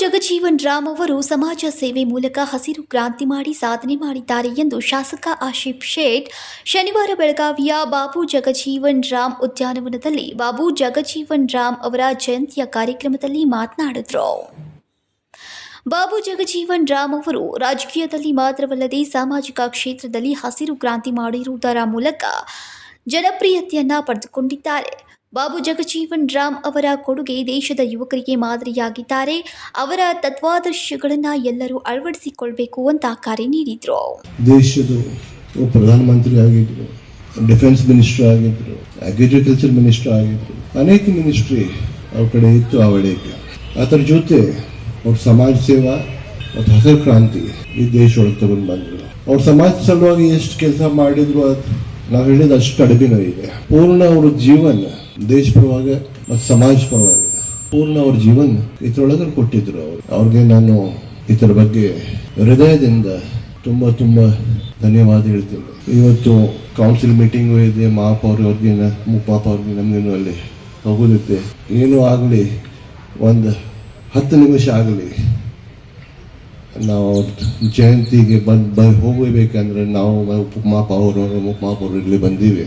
ಜಗಜೀವನ್ ರಾಮ್ ಅವರು ಸಮಾಜ ಸೇವೆ ಮೂಲಕ ಹಸಿರು ಕ್ರಾಂತಿ ಮಾಡಿ ಸಾಧನೆ ಮಾಡಿದ್ದಾರೆ ಎಂದು ಶಾಸಕ ಆಶಿಫ್ ಶೇಟ್ ಶನಿವಾರ ಬೆಳಗಾವಿಯ ಬಾಬು ಜಗಜೀವನ್ ರಾಮ್ ಉದ್ಯಾನವನದಲ್ಲಿ ಬಾಬು ಜಗಜೀವನ್ ರಾಮ್ ಅವರ ಜಯಂತಿಯ ಕಾರ್ಯಕ್ರಮದಲ್ಲಿ ಮಾತನಾಡಿದರು. ಬಾಬು ಜಗಜೀವನ್ ರಾಮ್ ಅವರು ರಾಜಕೀಯದಲ್ಲಿ ಮಾತ್ರವಲ್ಲದೆ ಸಾಮಾಜಿಕ ಕ್ಷೇತ್ರದಲ್ಲಿ ಹಸಿರು ಕ್ರಾಂತಿ ಮಾಡಿರುವುದರ ಮೂಲಕ ಜನಪ್ರಿಯತೆಯನ್ನು ಪಡೆದುಕೊಂಡಿದ್ದಾರೆ. ಬಾಬು ಜಗಜೀವನ್ ರಾಮ್ ಅವರ ಕೊಡುಗೆ ದೇಶದ ಯುವಕರಿಗೆ ಮಾದರಿಯಾಗಿದ್ದಾರೆ. ಅವರ ತತ್ವಾದರ್ಶಗಳನ್ನು ಎಲ್ಲರೂ ಅಳವಡಿಸಿಕೊಳ್ಬೇಕು ಅಂತ ಕರೆ ನೀಡಿದ್ರು. ದೇಶದ ಪ್ರಧಾನಮಂತ್ರಿ ಆಗಿದ್ರು, ಡಿಫೆನ್ಸ್ ಮಿನಿಸ್ಟರ್ ಆಗಿದ್ರು, ಅಗ್ರಿಕಲ್ಚರ್ ಮಿನಿಸ್ಟರ್ ಆಗಿದ್ರು, ಅನೇಕ ಮಿನಿಸ್ಟ್ರಿ ಅವ್ರ ಕಡೆ ಇತ್ತು ಅವಳೆ ಅದರ ಜೊತೆ ಅವ್ರ ಸಮಾಜ ಸೇವಾ ಮತ್ತು ಹಸಿರು ಕ್ರಾಂತಿ ಈ ದೇಶ ಒಳಗೆ ತಗೊಂಡು ಬಂದರು. ಅವ್ರ ಸಮಾಜ ಸಲುವಾಗಿ ಎಷ್ಟು ಕೆಲಸ ಮಾಡಿದ್ರು ಅದು ನಾವು ಹೇಳಿದ ಅಷ್ಟು ಕಡಿಮೆ ಇದೆ ಪೂರ್ಣ ಅವ್ರ ಜೀವನ ದೇಶ ಪರವಾಗ ಮತ್ತು ಸಮಾಜ ಪರವಾಗಿ ಪೂರ್ಣ ಅವ್ರ ಜೀವನ ಇದ್ರೊಳಗೆ ಕೊಟ್ಟಿದ್ರು ಅವರು. ಅವ್ರಿಗೆ ನಾನು ಇದರ ಬಗ್ಗೆ ಹೃದಯದಿಂದ ತುಂಬ ತುಂಬ ಧನ್ಯವಾದ ಹೇಳ್ತೀನಿ. ಇವತ್ತು ಕೌನ್ಸಿಲ್ ಮೀಟಿಂಗು ಇದೆ, ಮಾಪ ಅವ್ರಿಗೆ ಮುಪ್ಪಾಪ ಅವ್ರಿಗೆ ನಮಗೇನು ಅಲ್ಲಿ ಹೋಗೋದಿತ್ತೆ ಏನೂ ಆಗಲಿ, ಒಂದು ಹತ್ತು ನಿಮಿಷ ಆಗಲಿ, ನಾವು ಜಯಂತಿಗೆ ಬಂದು ಬ ಹೋಗಬೇಕಂದ್ರೆ ನಾವು ಮಾಪ ಅವರು ಮುಪ್ಪಾಪ ಅವರು ಇಲ್ಲಿ ಬಂದೀವಿ.